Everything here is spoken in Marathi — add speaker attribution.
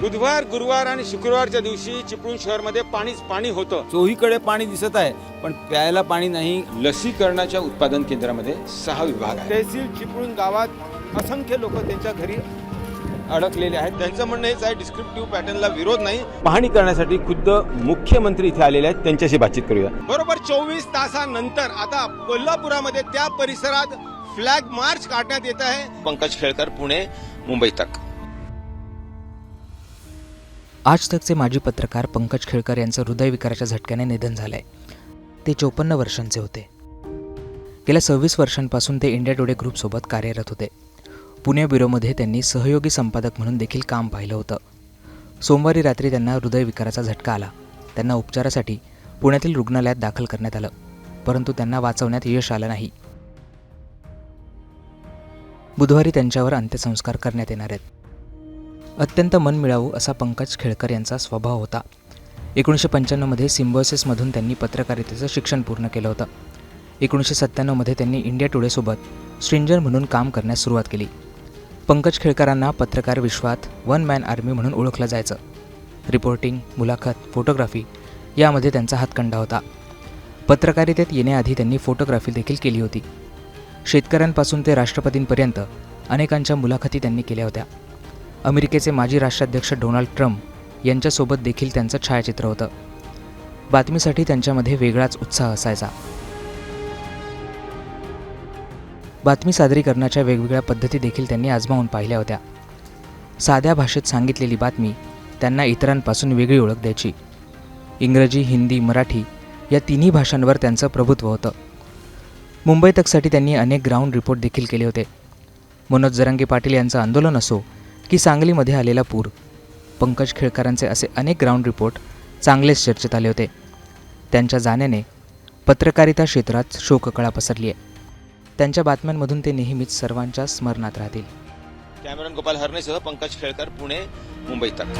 Speaker 1: बुधवार गुरुवार आणि शुक्रवारच्या दिवशी चिपळूण शहरमध्ये पाणीच पाणी होतं.
Speaker 2: चोहीकडे पाणी दिसत आहे पण प्यायला पाणी नाही.
Speaker 1: लसीकरणाच्या उत्पादन केंद्रामध्ये सहा विभाग आहेत.
Speaker 2: तहसील चिपळूण गावात असंख्य लोक त्यांच्या घरी अडकलेले आहेत.
Speaker 1: त्यांचं म्हणणं हेच आहे डिस्क्रिप्टिव्ह पॅटर्नला विरोध नाही. पाहणी करण्यासाठी खुद्द मुख्यमंत्री इथे आलेले आहेत. त्यांच्याशी बातचीत करूया. बरोबर चोवीस तासानंतर आता कोल्हापुरामध्ये त्या परिसरात फ्लॅग मार्च काढण्यात येत आहे. पंकज खेळकर पुणे मुंबई तक.
Speaker 3: आज तकचे माजी पत्रकार पंकज खेळकर यांचं हृदयविकाराच्या झटक्याने निधन झालं आहे ते चोपन्न वर्षांचे होते. गेल्या सव्वीस वर्षांपासून ते इंडिया टुडे ग्रुपसोबत कार्यरत होते. पुणे ब्युरोमध्ये त्यांनी सहयोगी संपादक म्हणून देखील काम पाहिलं होतं. सोमवारी रात्री त्यांना हृदयविकाराचा झटका आला. त्यांना उपचारासाठी पुण्यातील रुग्णालयात दाखल करण्यात आलं. परंतु त्यांना वाचवण्यात यश आलं नाही. बुधवारी त्यांच्यावर अंत्यसंस्कार करण्यात येणार आहेत. अत्यंत मनमिळावू असा पंकज खेळकर यांचा स्वभाव होता. एकोणीसशे पंच्याण्णवमध्ये सिम्बॉसिसमधून त्यांनी पत्रकारितेचं शिक्षण पूर्ण केलं होतं. एकोणीसशे सत्त्याण्णवमध्ये त्यांनी इंडिया टुडेसोबत स्ट्रिंजर म्हणून काम करण्यास सुरुवात केली. पंकज खेळकरांना पत्रकार विश्वात वन मॅन आर्मी म्हणून ओळखलं जायचं. रिपोर्टिंग मुलाखत फोटोग्राफी यामध्ये त्यांचा हातखंडा होता. पत्रकारितेत येण्याआधी त्यांनी फोटोग्राफी देखील केली होती. शेतकऱ्यांपासून ते राष्ट्रपतींपर्यंत अनेकांच्या मुलाखती त्यांनी केल्या होत्या. अमेरिकेचे माजी राष्ट्राध्यक्ष डोनाल्ड ट्रम्प यांच्यासोबत देखील त्यांचं छायाचित्र होतं. बातमीसाठी त्यांच्यामध्ये वेगळाच उत्साह असायचा. बातमी सादरीकरणाच्या वेगवेगळ्या पद्धती देखील त्यांनी आजमावून पाहिल्या होत्या. साध्या भाषेत सांगितलेली बातमी त्यांना इतरांपासून वेगळी ओळख द्यायची. इंग्रजी हिंदी मराठी या तिन्ही भाषांवर त्यांचं प्रभुत्व होतं. मुंबई तकसाठी त्यांनी अनेक ग्राउंड रिपोर्ट देखील केले होते. मनोज जरांगे पाटील यांचं आंदोलन असो की सांगलीमध्ये आलेला पूर. पंकज खेळकरांचे असे अनेक ग्राउंड रिपोर्ट चांगलेच चर्चेत आले होते. त्यांच्या जाण्याने पत्रकारिता क्षेत्रात शोककळा पसरली आहे त्यांच्या बातम्यांमधून ते नेहमीच सर्वांच्या स्मरणात राहतील.
Speaker 1: कॅमेरॉन गोपाल हरणेसह पंकज खेळकर पुणे मुंबई तक.